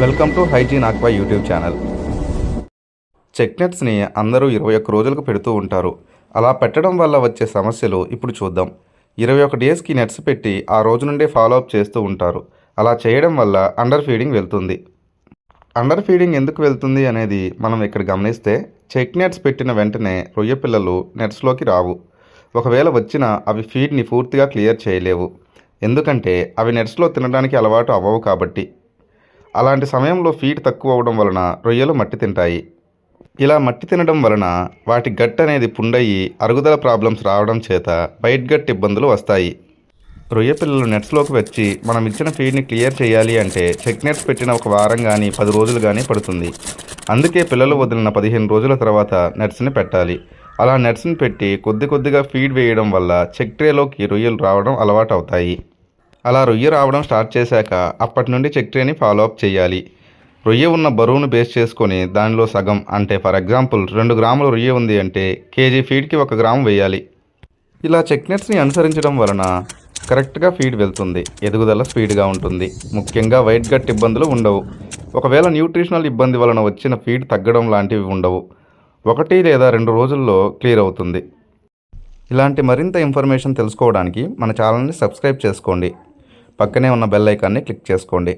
Welcome to hygiene aqua YouTube channel. Check నెట్స్ని అందరూ ఇరవై ఒక్క రోజులకు పెడుతూ ఉంటారు. అలా పెట్టడం వల్ల వచ్చే సమస్యలు ఇప్పుడు చూద్దాం. ఇరవై ఒక డేస్కి నెట్స్ పెట్టి ఆ రోజు నుండే ఫాలో అప్ చేస్తూ ఉంటారు. అలా చేయడం వల్ల అండర్ ఫీడింగ్ వెళ్తుంది. అండర్ ఫీడింగ్ ఎందుకు వెళ్తుంది అనేది మనం ఇక్కడ గమనిస్తే చెక్ నెట్స్ పెట్టిన వెంటనే రొయ్య పిల్లలు నెట్స్లోకి రావు. ఒకవేళ వచ్చినా అవి ఫీడ్ని పూర్తిగా క్లియర్ చేయలేవు. ఎందుకంటే అవి నెట్స్లో తినడానికి అలవాటు అవ్వవు కాబట్టి. అలాంటి సమయంలో ఫీడ్ తక్కువ అవడం వలన రొయ్యలు మట్టి తింటాయి. ఇలా మట్టి తినడం వలన వాటి గట్ అనేది పుండయి అరుగుదల ప్రాబ్లమ్స్ రావడం చేత బయట గట్ ఇబ్బందులు వస్తాయి. రొయ్య పిల్లలు నెట్స్లోకి వచ్చి మనం ఇచ్చిన ఫీడ్ని క్లియర్ చేయాలి అంటే చెక్ నెట్స్ పెట్టిన ఒక వారం కానీ పది రోజులు కానీ పడుతుంది. అందుకే పిల్లలు వదిలిన పదిహేను రోజుల తర్వాత నెట్స్ని పెట్టాలి. అలా నెట్స్ని పెట్టి కొద్ది కొద్దిగా ఫీడ్ వేయడం వల్ల చెక్ ట్రేలోకి రొయ్యలు రావడం అలవాటు అవుతాయి అలా రొయ్య రావడం స్టార్ట్ చేశాక అప్పటి నుండి చెక్ ట్రేని ఫాలో అప్ చేయాలి. రొయ్య ఉన్న బరువును బేస్ చేసుకొని దానిలో సగం అంటే ఫర్ ఎగ్జాంపుల్ రెండు గ్రాముల రొయ్య ఉంది అంటే కేజీ ఫీడ్కి ఒక గ్రాము వేయాలి. ఇలా చెక్ నెట్స్ని అనుసరించడం వలన కరెక్ట్గా ఫీడ్ వెళ్తుంది. ఎదుగుదల స్పీడ్గా ఉంటుంది. ముఖ్యంగా వైట్ గట్ ఇబ్బందులు ఉండవు. ఒకవేళ న్యూట్రిషనల్ ఇబ్బంది వలన వచ్చిన ఫీడ్ తగ్గడం లాంటివి ఉండవు. ఒకటి లేదా రెండు రోజుల్లో క్లియర్ అవుతుంది. ఇలాంటి మరింత ఇన్ఫర్మేషన్ తెలుసుకోవడానికి మన ఛానల్ని సబ్స్క్రైబ్ చేసుకోండి. పక్కనే ఉన్న బెల్ ఐకాన్ని క్లిక్ చేసుకోండి.